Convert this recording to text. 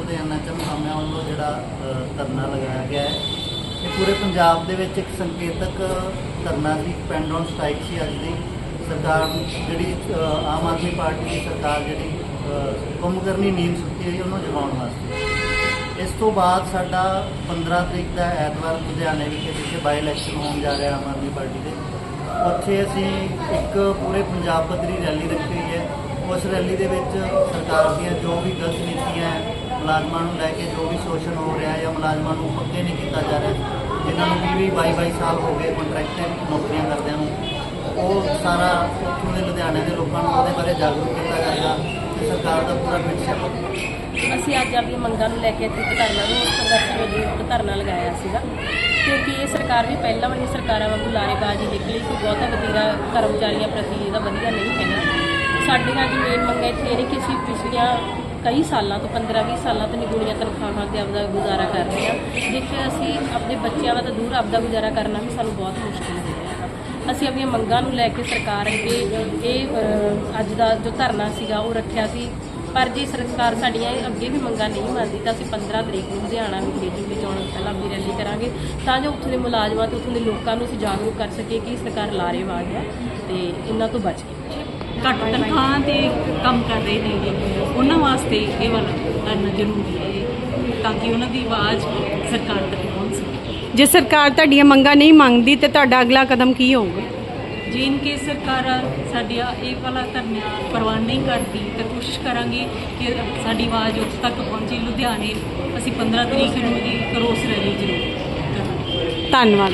ਤੇ ਐਨਐਚਐਮ ਕਾਮਿਆਂ ਵੱਲੋਂ ਜਿਹੜਾ ਧਰਨਾ ਲਗਾਇਆ ਗਿਆ ਹੈ। ਇਹ ਪੂਰੇ ਪੰਜਾਬ ਦੇ ਵਿੱਚ ਇੱਕ ਸੰਕੇਤਕ ਧਰਨਾ ਸੀ ਪੈਂਡੋਨ ਸਟ੍ਰਾਈਕ ਸੀ ਅੱਜ ਦੀ। ਸਰਕਾਰ ਜਿਹੜੀ ਆਮ ਆਦਮੀ ਪਾਰਟੀ ਦੀ ਸਰਕਾਰ ਜਿਹੜੀ ਕੰਮ ਕਰਨੀ ਨੀਂਦ ਸੁੱਤੀ ਹੋਈ, ਉਹਨੂੰ ਜਗਾਉਣ ਵਾਸਤੇ। ਇਸ ਤੋਂ ਬਾਅਦ ਸਾਡਾ 15 ਤਰੀਕ ਦਾ ਐਤਵਾਰ ਲੁਧਿਆਣੇ ਵਿਖੇ, ਜਿੱਥੇ ਬਾਈ ਇਲੈਕਸ਼ਨ ਹੋਣ ਜਾ ਰਿਹਾ ਆਮ ਆਦਮੀ ਪਾਰਟੀ ਦੇ, ਉੱਥੇ ਅਸੀਂ ਇੱਕ ਪੂਰੇ ਪੰਜਾਬ ਪੱਧਰੀ ਰੈਲੀ ਰੱਖੀ ਹੈ। ਉਸ ਰੈਲੀ ਦੇ ਵਿੱਚ ਸਰਕਾਰ ਦੀਆਂ ਜੋ ਵੀ ਗਲਤ ਨੀਤੀਆਂ ਹੈ ਮੁਲਾਜ਼ਮਾਂ ਨੂੰ ਲੈ ਕੇ ਜੋ ਵੀ ਸ਼ੋਸ਼ਣ ਹੋ ਰਿਹਾ ਜਾਂ ਮੁਲਾਜ਼ਮਾਂ ਨੂੰ ਪੱਕੇ ਨਹੀਂ ਕੀਤਾ ਜਾ ਰਿਹਾ, ਜਿਨ੍ਹਾਂ ਨੂੰ 20 22 22 ਸਾਲ ਹੋ ਗਏ ਕੰਟਰੈਕਟਡ ਨੌਕਰੀਆਂ ਕਰਦਿਆਂ ਨੂੰ, ਉਹ ਸਾਰਾ ਉੱਥੋਂ ਦੇ ਲੁਧਿਆਣੇ ਦੇ ਲੋਕਾਂ ਨੂੰ ਉਹਦੇ ਬਾਰੇ ਜਾਗਰੂਕ ਕੀਤਾ ਜਾਏਗਾ ਤੇ ਸਰਕਾਰ ਦਾ ਪੂਰਾ ਪਿੱਛਾ। ਅਸੀਂ ਅੱਜ ਆਪਣੀ ਮੰਗਾਂ ਨੂੰ ਲੈ ਕੇ ਇੱਥੇ ਧਰਨਾ ਨੂੰ ਸੰਘਰਸ਼ ਵਜੋਂ ਇੱਕ ਧਰਨਾ ਲਗਾਇਆ ਸੀਗਾ, ਕਿਉਂਕਿ ਇਹ ਸਰਕਾਰ ਵੀ ਪਹਿਲਾਂ ਵਾਲੀ ਸਰਕਾਰਾਂ ਵਾਂਗੂ ਲਾਰੇਬਾਜ਼ੀ ਨਿਕਲੀ ਕਿ ਬਹੁਤਾ ਵਤੀਰਾ ਕਰਮਚਾਰੀਆਂ ਪ੍ਰਤੀ ਇਹਦਾ ਵਧੀਆ ਨਹੀਂ ਹੈਗਾ। ਸਾਡੀਆਂ ਅੱਜ ਮੇਨ ਮੰਗਾਂ ਇੱਥੇ ਇਹ ਨੇ ਕਿ ਅਸੀਂ ਪਿਛਲੀਆਂ ਕਈ ਸਾਲਾਂ ਤੋਂ 15-20 ਸਾਲਾਂ ਤੋਂ ਨਿਗੁਣੀਆਂ ਤਨਖਾਹਾਂ ਤੇ ਆਪਦਾ ਗੁਜ਼ਾਰਾ ਕਰ ਰਹੇ ਹਾਂ ਜਿੱਥੇ ਅਸੀਂ ਆਪਣੇ ਬੱਚਿਆਂ ਦਾ ਤਾਂ ਦੂਰ ਆਪਦਾ ਗੁਜ਼ਾਰਾ ਕਰਨਾ ਵੀ ਸਾਨੂੰ ਬਹੁਤ ਮੁਸ਼ਕਿਲ ਹੋ ਰਿਹਾ ਹੈ। ਅਸੀਂ ਆਪਣੀਆਂ ਮੰਗਾਂ ਨੂੰ ਲੈ ਕੇ ਸਰਕਾਰ ਅੱਗੇ, ਇਹ ਅੱਜ ਦਾ ਜੋ ਧਰਨਾ ਸੀਗਾ, ਉਹ ਰੱਖਿਆ ਸੀ। ਪਰ ਜੇ ਸਰਕਾਰ ਸਾਡੀਆਂ ਅੱਗੇ ਵੀ ਮੰਗਾਂ ਨਹੀਂ ਮੰਨਦੀ, ਤਾਂ ਅਸੀਂ 15 ਤਰੀਕ ਨੂੰ ਲੁਧਿਆਣਾ ਵਿਖੇ ਜਿਵੇਂ ਚੋਣ ਪਹਿਲਾਂ ਵੀ ਰੈਲੀ ਕਰਾਂਗੇ, ਤਾਂ ਜੋ ਉੱਥੋਂ ਦੇ ਮੁਲਾਜ਼ਮਾਂ ਤੇ ਉੱਥੋਂ ਦੇ ਲੋਕਾਂ ਨੂੰ ਅਸੀਂ ਜਾਗਰੂਕ ਕਰ ਸਕੀਏ ਕਿ ਸਰਕਾਰ ਲਾਰੇਵਾਜ਼ ਹੈ ਤੇ ਇਹਨਾਂ ਤੋਂ ਬਚ ਕੇ। ਘੱਟ ਤਨਖਾਹਾਂ ਤੇ ਕੰਮ ਕਰ ਰਹੇ ਨੇ ਜੀ। ਉਹਨਾਂ ਵਾਸਤੇ ਇਹ ਵਾਲਾ ਕਰਨਾ ਜ਼ਰੂਰੀ ਹੈ ਤਾਂ ਕਿ ਉਹਨਾਂ ਦੀ ਆਵਾਜ਼ ਸਰਕਾਰ ਤੱਕ ਪਹੁੰਚ ਸਕੇ। ਜੇ ਸਰਕਾਰ ਤੁਹਾਡੀਆਂ ਮੰਗਾਂ ਨਹੀਂ ਮੰਗਦੀ ਤੇ ਤੁਹਾਡਾ ਅਗਲਾ ਕਦਮ ਕੀ ਹੋਊਗਾ? ਜੇ ਇਨ ਕੇ ਸਰਕਾਰ ਸਾਡੀਆਂ ਇਹ ਵਾਲਾ ਧਰਨਾ ਪ੍ਰਵਾਨ ਨਹੀਂ ਕਰਦੀ ਤਾਂ ਕੋਸ਼ਿਸ਼ ਕਰਾਂਗੇ ਕਿ ਸਾਡੀ ਆਵਾਜ਼ ਉੱਥੇ ਤੱਕ ਪਹੁੰਚੇ। ਲੁਧਿਆਣੇ ਅਸੀਂ 15 ਤਰੀਕ ਨੂੰ ਇਹ ਕਰੋਸ ਰੈਲੀ ਜ਼ਰੂਰ ਕਰਾਂਗੇ। ਧੰਨਵਾਦ।